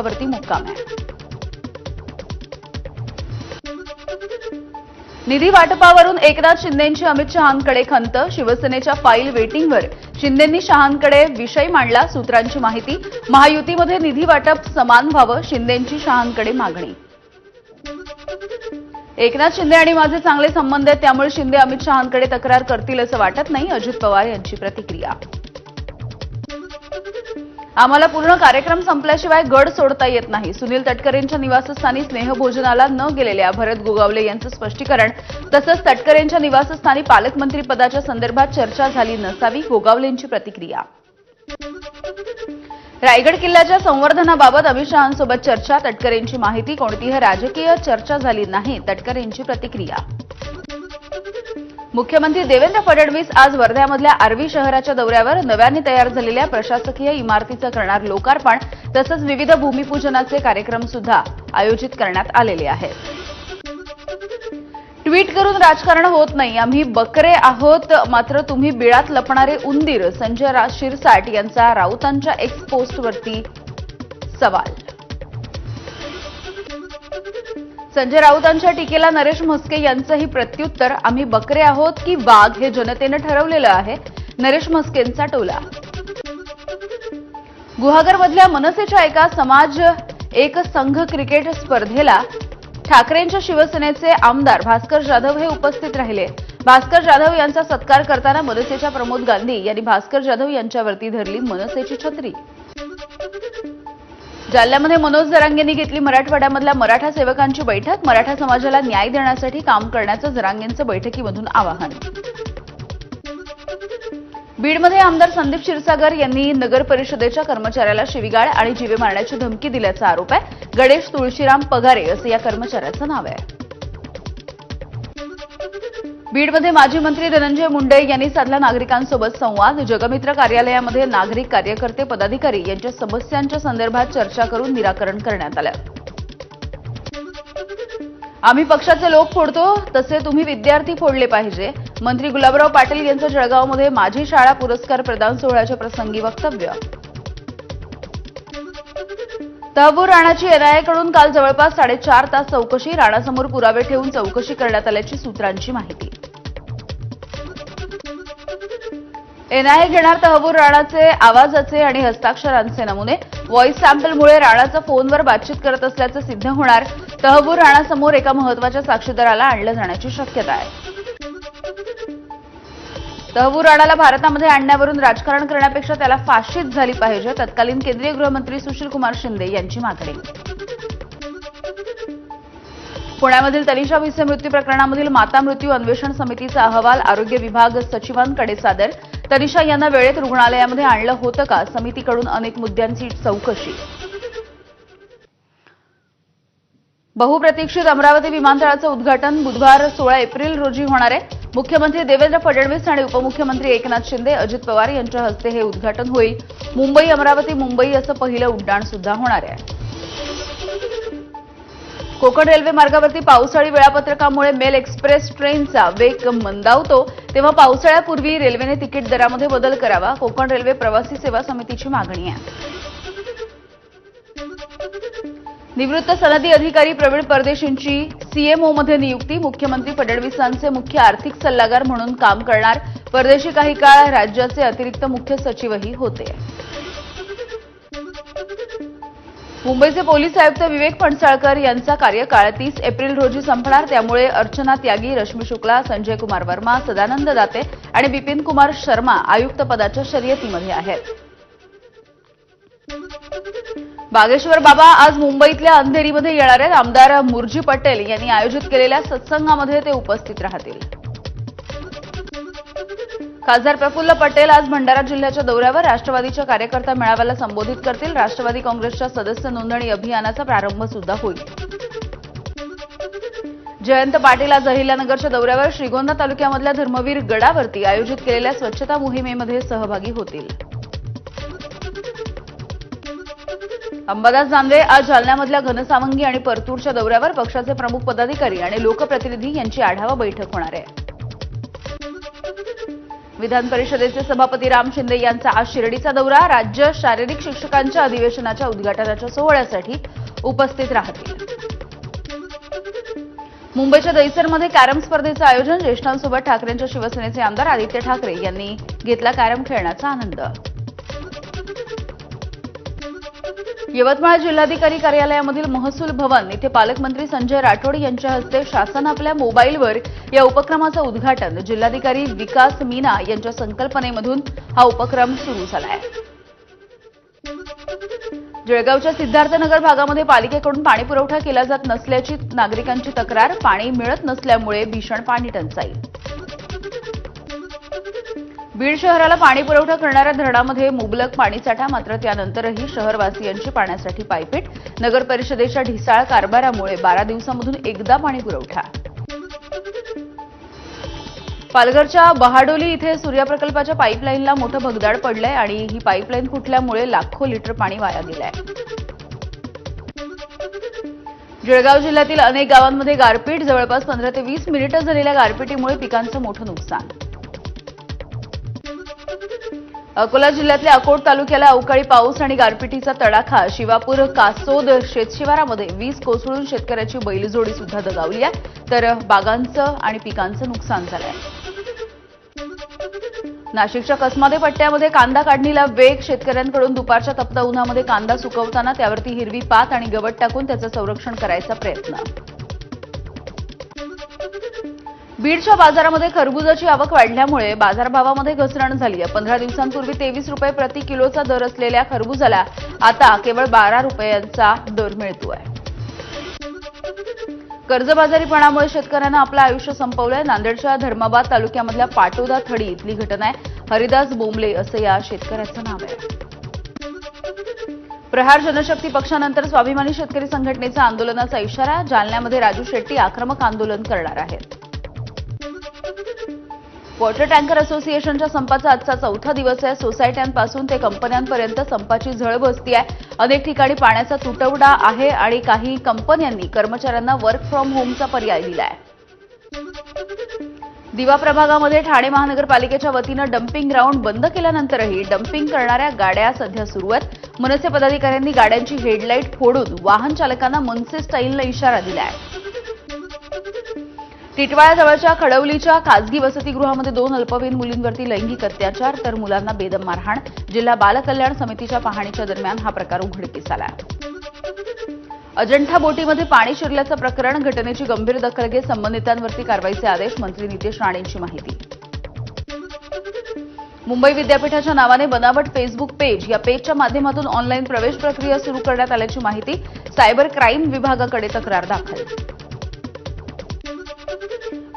वरती मुक्काम आहे निधी वाटपावरून एकनाथ शिंदेंची अमित शहांकडे खंत. शिवसेनेच्या फाईल वेटिंगवर शिंदेंनी शहांकडे विषय मांडला सूत्रांची माहिती. महायुतीमध्ये निधी वाटप समान व्हावं शिंदेंची शहांकडे मागणी. एकनाथ शिंदे आणि माझे चांगले संबंध आहेत त्यामुळे शिंदे अमित शहांकडे तक्रार करतील असं वाटत नाही अजित पवार यांची प्रतिक्रिया. आम्हाला पूर्ण कार्यक्रम संपल्याशिवाय गड सोडता येत नाही. सुनील तटकरेंच्या निवासस्थानी स्नेहभोजनाला न गेलेल्या भरत गोगावले यांचं स्पष्टीकरण तसंच तटकरेंच्या निवासस्थानी पालकमंत्री पदाच्या संदर्भात चर्चा झाली नसावी गोगावलेंची प्रतिक्रिया. रायगड किल्ल्याच्या संवर्धनाबाबत अमित शहांसोबत चर्चा तटकरेंची माहिती कोणतीही राजकीय चर्चा झाली नाही तटकरेंची प्रतिक्रिया. मुख्यमंत्री देवेंद्र फडणवीस आज वर्ध्यामधल्या आर्वी शहराच्या दौऱ्यावर नव्याने तयार झालेल्या प्रशासकीय इमारतीचं करणार लोकार्पण तसंच विविध भूमिपूजनाचे कार्यक्रम सुद्धा आयोजित करण्यात आलेले आहेत. ट्विट करून राजकारण होत नाही. आम्ही बकरे आहोत. मात्र तुम्ही बिळात लपणारे उंदीर. संजय शिरसाट यांचा राऊतांच्या एक्स पोस्टवरती सवाल. संजय राऊतांच्या टीकेला नरेश म्हस्के यांचंही प्रत्युत्तर. आम्ही बकरे आहोत की वाघ हे जनतेनं ठरवलेलं आहे. नरेश म्हस्केंचा टोला. गुहागरमधल्या मनसेच्या एका समाज एक संघ क्रिकेट स्पर्धेला ठाकरेंच्या शिवसेनेचे आमदार भास्कर जाधव हे उपस्थित राहिले. भास्कर जाधव यांचा सत्कार करताना मनसेच्या प्रमोद गांधी यांनी भास्कर जाधव यांच्यावरती धरली मनसेची छत्री. जालन्यामध्ये मनोज जरांगेंनी घेतली मराठवाड्यामधल्या मराठा सेवकांची बैठक. मराठा समाजाला न्याय देण्यासाठी काम करण्याचं जरांगेंचं बैठकीमधून आवाहन. बीडमध्ये आमदार संदीप क्षीरसागर यांनी नगर परिषदेच्या कर्मचाऱ्याला शिविगाळ आणि जीवे मारण्याची धमकी दिल्याचा आरोप आहे. गणेश तुळशीराम पगारे असं या कर्मचाऱ्याचं नाव आहे. बीडमध्ये माजी मंत्री धनंजय मुंडे यांनी साधला नागरिकांसोबत संवाद. जगमित्र कार्यालयामध्ये नागरिक कार्यकर्ते पदाधिकारी यांच्या समस्यांच्या संदर्भात चर्चा करून निराकरण करण्यात आलं. आम्ही पक्षाचे लोक फोडतो तसे तुम्ही विद्यार्थी फोडले पाहिजे. मंत्री गुलाबराव पाटील यांचं जळगावमध्ये माझी शाळा पुरस्कार प्रदान सोहळ्याच्या प्रसंगी वक्तव्य. तहबूर राणाची एनआयएकडून काल जवळपास साडेचार तास चौकशी राणासमोर पुरावे ठेवून चौकशी करण्यात आल्याची सूत्रांची माहिती. एनआयए घेणार तहबूर राणाचे आवाजाचे आणि हस्ताक्षरांचे नमुने. व्हॉइस सॅम्पलमुळे राणाचा फोनवर बातचीत करत असल्याचं सिद्ध होणार. तहबूर राणासमोर एका महत्त्वाच्या साक्षीदाराला आणलं जाण्याची शक्यता आहे. तहबूर राणाला भारतामध्ये आणण्यावरून राजकारण करण्यापेक्षा त्याला फाशीच झाली पाहिजे. तत्कालीन केंद्रीय गृहमंत्री सुशील कुमार शिंदे यांची मागणी. पुण्यामधील तनिषा भिसे मृत्यू प्रकरणामधील माता मृत्यू अन्वेषण समितीचा अहवाल आरोग्य विभाग सचिवांकडे सादर. तनिषा यांना वेळेत रुग्णालयामध्ये आणलं होतं का? समितीकडून अनेक मुद्द्यांची चौकशी. बहुप्रतीक्षित अमरावती विमानतळाचं उद्घाटन बुधवार सोळा एप्रिल रोजी होणार आहे. मुख्यमंत्री देवेंद्र फडणवीस आणि उपमुख्यमंत्री एकनाथ शिंदे अजित पवार यांच्या हस्ते हे उद्घाटन होईल. मुंबई अमरावती मुंबई असं पहिलं उड्डाण सुद्धा होणार आहे. कोकण रेल्वे मार्गावरती पावसाळी वेळापत्रकामुळे मेल एक्सप्रेस ट्रेनचा वेग मंदावतो. तेव्हा पावसाळ्यापूर्वी रेल्वेने तिकीट दरामध्ये बदल करावा. कोकण रेल्वे प्रवासी सेवा समितीची मागणी आहे. निवृत्त सनदी अधिकारी प्रवीण परदेशींची सीएमओमध्ये नियुक्ती. मुख्यमंत्री फडणवीसांचे मुख्य आर्थिक सल्लागार म्हणून काम करणार. परदेशी काही काळ राज्याचे अतिरिक्त मुख्य सचिवही होते. मुंबईचे पोलीस आयुक्त विवेक फणसाळकर यांचा कार्यकाळ तीस एप्रिल रोजी संपणार. त्यामुळे अर्चना त्यागी रश्मी शुक्ला संजय कुमार वर्मा सदानंद दाते आणि बिपिन कुमार शर्मा आयुक्त पदाच्या शर्यतीमध्ये आहेत. बागेश्वर बाबा आज मुंबईतल्या अंधेरीमध्ये येणार आहेत आमदार मुरजी पटेल यांनी आयोजित केलेल्या सत्संगामध्ये ते उपस्थित राहतील. खासदार प्रफुल्ल पटेल आज भंडारा जिल्ह्याच्या दौऱ्यावर राष्ट्रवादीच्या कार्यकर्ता मेळाव्याला संबोधित करतील. राष्ट्रवादी काँग्रेसच्या सदस्य नोंदणी अभियानाचा प्रारंभ सुद्धा होईल. जयंत पाटील आज अहिल्यानगरच्या दौऱ्यावर श्रीगोंदा तालुक्यामधल्या धर्मवीर गडावरती आयोजित केलेल्या स्वच्छता मोहिमेमध्ये सहभागी होतील. अंबादास दानवे आज जालन्यामधल्या घनसावंगी आणि परतूरच्या दौऱ्यावर पक्षाचे प्रमुख पदाधिकारी आणि लोकप्रतिनिधी यांची आढावा बैठक होणार आहे. विधान परिषदेचे सभापती राम शिंदे यांचा आज शिर्डीचा दौरा. राज्य शारीरिक शिक्षकांच्या अधिवेशनाच्या उद्घाटनाच्या सोहळ्यासाठी उपस्थित राहतील. मुंबईच्या दहिसरमध्ये कॅरम स्पर्धेचं आयोजन. ज्येष्ठांसोबत ठाकरेंच्या शिवसेनेचे आमदार आदित्य ठाकरे यांनी घेतला कॅरम खेळण्याचा आनंद. यवतमाळ जिल्हाधिकारी कार्यालयामधील महसूल भवन येथे पालकमंत्री संजय राठोड यांच्या हस्ते शासन आपल्या मोबाईलवर या उपक्रमाचं उद्घाटन जिल्हाधिकारी विकास मीना यांच्या संकल्पनेमधून हा उपक्रम सुरू झाला आहे जळगावच्या सिद्धार्थनगर भागामध्ये पालिकेकडून पाणीपुरवठा केला जात नसल्याची नागरिकांची तक्रार पाणी मिळत नसल्यामुळे भीषण पाणी टंचाई. बीड शहराला पाणी पुरवठा करणाऱ्या धरणामध्ये मुबलक पाणीसाठा मात्र त्यानंतरही शहरवासियांची पाण्यासाठी पायपीट. नगर परिषदेच्या ढिसाळ कारभारामुळे बारा दिवसामधून एकदा पाणी पुरवठा. पालघरच्या बहाडोली इथे सूर्यप्रकल्पाच्या पाईपलाईनला मोठं भगदाड पडलंय आणि ही पाईपलाईन फुटल्यामुळे लाखो लिटर पाणी वाया गेलंय. जळगाव जिल्ह्यातील अनेक गावांमध्ये गारपीट जवळपास पंधरा ते वीस मिनिटं झालेल्या गारपिटीमुळे पिकांचं मोठं नुकसान. अकोला जिल्ह्यातल्या अकोट तालुक्याला अवकाळी पाऊस आणि गारपिटीचा तडाखा. शिवापूर कासोद शेतशिवारामध्ये वीज कोसळून शेतकऱ्याची बैलजोडी सुद्धा दगावली आहे. तर बागांचं आणि पिकांचं नुकसान झालंय. नाशिकच्या कसमादे पट्ट्यामध्ये कांदा काढणीला वेग. शेतकऱ्यांकडून दुपारच्या तप्त उन्हामध्ये कांदा सुकवताना त्यावरती हिरवी पात आणि गवत टाकून त्याचं संरक्षण करायचा प्रयत्न. बीडच्या बाजारामध्ये खरबुजाची आवक वाढल्यामुळे बाजारभावामध्ये घसरण झाली आहे. पंधरा दिवसांपूर्वी तेवीस रुपये प्रति किलोचा दर असलेल्या खरबुजाला आता केवळ बारा रुपयांचा दर मिळतो आहे. कर्जबाजारीपणामुळे शेतकऱ्यांना आपलं आयुष्य संपवलंय. नांदेडच्या धर्माबाद तालुक्यामधल्या पाटोदा थडी इथली घटना आहे. हरिदास बोंबले असं या शेतकऱ्याचं नाव आहे. प्रहार जनशक्ती पक्षानंतर स्वाभिमानी शेतकरी संघटनेचा आंदोलनाचा इशारा जालन्यामध्ये राजू शेट्टी आक्रमक आंदोलन करणार आहेत. वॉटर टँकर असोसिएशनच्या संपाचा आजचा चौथा दिवस आहे. सोसायट्यांपासून ते कंपन्यांपर्यंत संपाची झळ बसती आहे. अनेक ठिकाणी पाण्याचा तुटवडा आहे आणि काही कंपन्यांनी कर्मचाऱ्यांना वर्क फ्रॉम होमचा पर्याय दिलाय. दिवा प्रभागामध्ये ठाणे महानगरपालिकेच्या वतीनं डम्पिंग ग्राउंड बंद केल्यानंतरही डम्पिंग करणाऱ्या गाड्या सध्या सुरू आहेत. मनसे पदाधिकाऱ्यांनी गाड्यांची हेडलाईट फोडून वाहन चालकांना मनसे स्टाईलला इशारा आहे टिटवाळ्याजवळच्या खडवलीच्या खासगी वसतिगृहामध्ये दोन अल्पवयीन मुलींवरती लैंगिक अत्याचार तर मुलांना बेदम मारहाण. जिल्हा बालकल्याण समितीच्या पाहणीच्या दरम्यान हा प्रकार उघडकीस आला. अजंठा बोटीमध्ये पाणी शिरल्याचं प्रकरण घटनेची गंभीर दखल घेत संबंधितांवरती कारवाईचे आदेश मंत्री नितेश राणेंची माहिती. मुंबई विद्यापीठाच्या नावाने बनावट फेसबुक पेज या पेजच्या माध्यमातून ऑनलाईन प्रवेश प्रक्रिया सुरू करण्यात आल्याची माहिती सायबर क्राईम विभागाकडे तक्रार दाखल.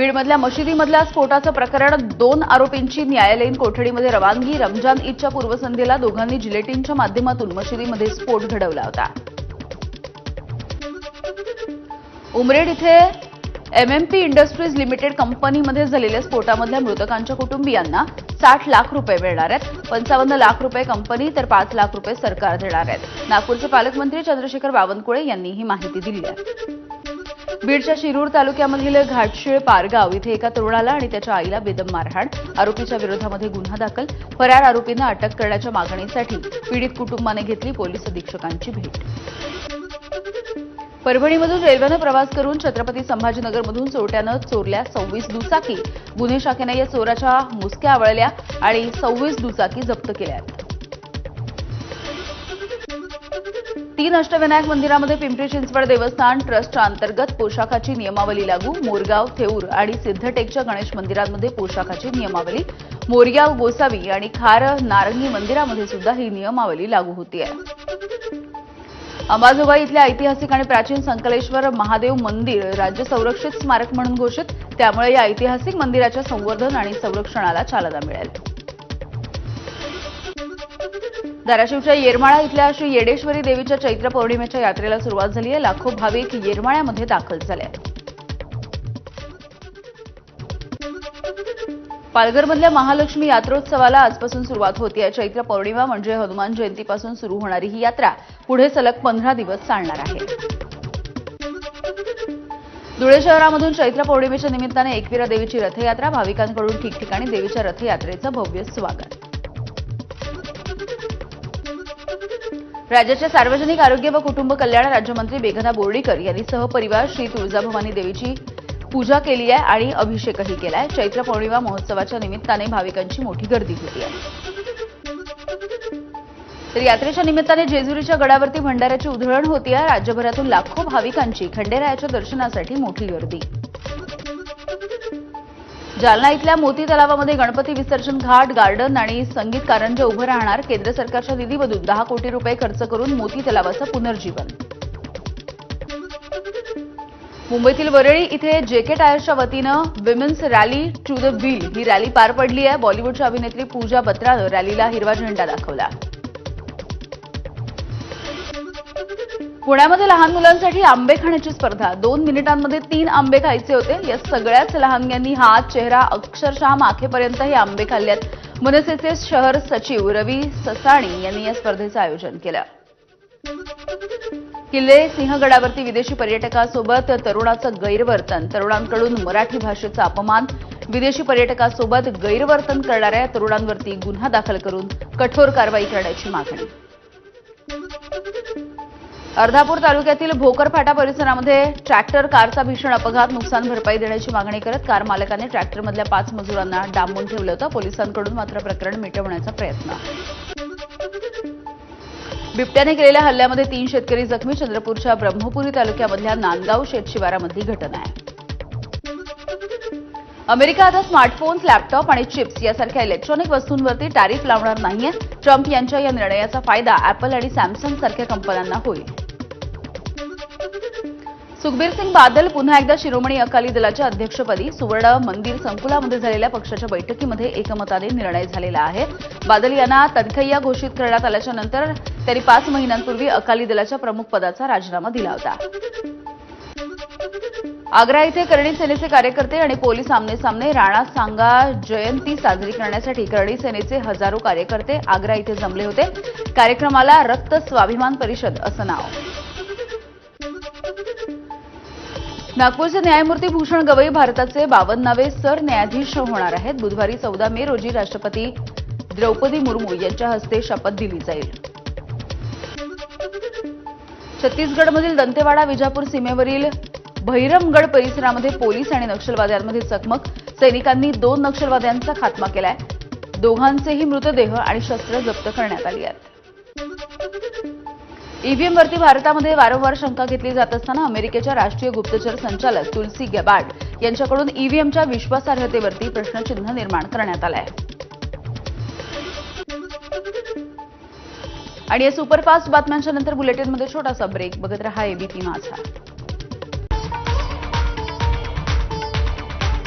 बीडमधल्या मशिदीमधल्या स्फोटाचं प्रकरण दोन आरोपींची न्यायालयीन कोठडीमध्ये रवानगी रमजान ईदच्या पूर्वसंध्येला दोघांनी जिलेटिनच्या माध्यमातून मशिदीमध्ये स्फोट घडवला होता. उमरेड इथे एमएमपी इंडस्ट्रीज लिमिटेड कंपनीमध्ये झालेल्या स्फोटामधल्या मृतकांच्या कुटुंबियांना साठ लाख रुपये मिळणार आहेत. पंचावन्न लाख रुपये कंपनी तर पाच लाख रुपये सरकार देणार आहेत. नागपूरचे पालकमंत्री चंद्रशेखर बावनकुळे यांनी ही माहिती दिली आहे. बीडच्या शिरूर तालुक्यामधील घाटशिळ पारगाव इथे एका तरुणाला आणि त्याच्या आईला बेदम मारहाण. आरोपीच्या विरोधामध्ये गुन्हा दाखल. फरार आरोपींना अटक करण्याच्या मागणीसाठी पीडित कुटुंबाने घेतली पोलीस अधीक्षकांची भेट. परभणीमधून रेल्वेनं प्रवास करून छत्रपती संभाजीनगरमधून चोरट्यानं चोरल्या सव्वीस दुचाकी. गुन्हे शाखेनं या चोराच्या मुसक्या आवळल्या आणि सव्वीस दुचाकी जप्त केल्या तीन अष्टविनायक मंदिरामध्ये पिंपरी चिंचवड देवस्थान ट्रस्टच्या अंतर्गत पोशाखाची नियमावली लागू. मोरगाव थेऊर आणि सिद्धटेकच्या गणेश मंदिरांमध्ये पोशाखाची नियमावली. मोरगाव गोसावी आणि खार नारंगी मंदिरामध्ये सुद्धा ही नियमावली लागू होती आहे अंबाजोगाई इथल्या ऐतिहासिक आणि प्राचीन संकलेश्वर महादेव मंदिर राज्य संरक्षित स्मारक म्हणून घोषित. त्यामुळे या ऐतिहासिक मंदिराच्या संवर्धन आणि संरक्षणाला चालना मिळेल. धाराशिवच्या येरमाळा इथल्या श्री येडेश्वरी देवीच्या चैत्र पौर्णिमेच्या यात्रेला सुरुवात झाली आहे लाखो भाविक येरमाळ्यामध्ये दाखल झाले आहेत. पालघरमधल्या महालक्ष्मी यात्रोत्सवाला आजपासून सुरुवात होती चैत्र पौर्णिमा म्हणजे हनुमान जयंतीपासून सुरू होणारी ही यात्रा पुढे सलग पंधरा दिवस चालणार आहे. धुळे शहरामधून चैत्र पौर्णिमेच्या निमित्ताने एकविरा देवीची रथयात्रा भाविकांकडून ठिकठिकाणी देवीच्या रथयात्रेचं भव्य स्वागत. राज्याच्या सार्वजनिक आरोग्य व कुटुंब कल्याण राज्यमंत्री मेघना बोर्डीकर यांनी सहपरिवार श्री तुळजाभवानी देवीची पूजा केली आहे आणि अभिषेकही केलाय. चैत्र पौर्णिमा महोत्सवाच्या निमित्ताने भाविकांची मोठी गर्दी होती आहे. तर यात्रेच्या निमित्ताने जेजुरीच्या गडावरती भंडाऱ्याची उधळण होती आहे. राज्यभरातून लाखो भाविकांची खंडेरायाच्या दर्शनासाठी मोठी गर्दी. जालना इथल्या मोती तलावामध्ये गणपती विसर्जन घाट गार्डन आणि संगीत कारंजे उभं राहणार. केंद्र सरकारच्या निधीमधून दहा कोटी रुपये खर्च करून मोती तलावाचं पुनर्जीवन. मुंबईतील वरळी इथे जेके टायर्सच्या वतीनं women's rally to the wheel he rally पार पडली आहे. बॉलिवूडच्या अभिनेत्री पूजा बत्रानं रॅलीला हिरवा झेंडा दाखवला. पुण्यामध्ये लहान मुलांसाठी आंबे खाण्याची स्पर्धा. दोन मिनिटांमध्ये तीन आंबे खायचे होते. या सगळ्याच लहानग्यांनी हात चेहरा अक्षरशः माखेपर्यंत हे आंबे खाल्ल्यात मनसेचे शहर सचिव रवी ससाणी यांनी या स्पर्धेचं आयोजन केलं. किल्ले सिंहगडावरती विदेशी पर्यटकासोबत तरुणाचं गैरवर्तन. तरुणांकडून मराठी भाषेचा अपमान. विदेशी पर्यटकासोबत गैरवर्तन करणाऱ्या तरुणांवरती गुन्हा दाखल करून कठोर कारवाई करण्याची मागणी. अर्धापूर तालुक्यातील भोकर फाटा परिसरामध्ये ट्रॅक्टर कारचा भीषण अपघात नुकसान भरपाई देण्याची मागणी करत कार मालकाने ट्रॅक्टरमधल्या पाच मजुरांना डांबून ठेवलं होतं. पोलिसांकडून मात्र प्रकरण मिटवण्याचा प्रयत्न बिबट्याने केलेल्या हल्ल्यामध्ये तीन शेतकरी जखमी. चंद्रपूरच्या ब्रह्मपुरी तालुक्यामधल्या नांदगाव शेतशिवारामधली घटना आहे. अमेरिका आता स्मार्टफोन्स लॅपटॉप आणि चिप्स यासारख्या इलेक्ट्रॉनिक वस्तूंवरती टॅरिफ लावणार नाहीये. ट्रम्प यांच्या या निर्णयाचा फायदा ऍपल आणि सॅमसंग सारख्या कंपन्यांना होईल. सुखबीर सिंग बादल पुन्हा एकदा शिरोमणी अकाली दलाच्या अध्यक्षपदी सुवर्ण मंदिर संकुलामध्ये झालेल्या पक्षाच्या बैठकीमध्ये एकमताने निर्णय झालेला आहे. बादल यांना तनखैया घोषित करण्यात आल्याच्यानंतर त्यांनी पाच महिन्यांपूर्वी अकाली दलाच्या प्रमुख पदाचा राजीनामा दिला होता. आग्रा इथे करणी सेनेचे कार्यकर्ते आणि पोलीस आमने सामने राणा सांगा जयंती साजरी करण्यासाठी करणी सेनेचे हजारो कार्यकर्ते आग्रा इथे जमले होते. कार्यक्रमाला रक्त स्वाभिमान परिषद असं नाव. नागपूरचे न्यायमूर्ती भूषण गवई भारताचे बावन्नावे सरन्यायाधीश होणार आहेत. बुधवारी चौदा मे रोजी राष्ट्रपती द्रौपदी मुर्मू यांच्या हस्ते शपथ दिली जाईल. छत्तीसगडमधील दंतेवाडा विजापूर सीमेवरील भैरमगड परिसरामध्ये पोलीस आणि नक्षलवाद्यांमध्ये चकमक. सैनिकांनी दोन नक्षलवाद्यांचा खात्मा केलाय. दोघांचेही मृतदेह आणि शस्त्र जप्त करण्यात आली आहेत. ईव्हीएमवरती भारतामध्ये वारंवार शंका घेतली जात असताना अमेरिकेच्या राष्ट्रीय गुप्तचर संचालक तुलसी गॅबार्ड यांच्याकडून ईव्हीएमच्या विश्वासार्हतेवरती प्रश्नचिन्ह निर्माण करण्यात आलं आहे आणि या सुपरफास्ट बातम्यांच्या नंतर बुलेटिनमध्ये छोटासा ब्रेक बघत रहा एबीपी माझा.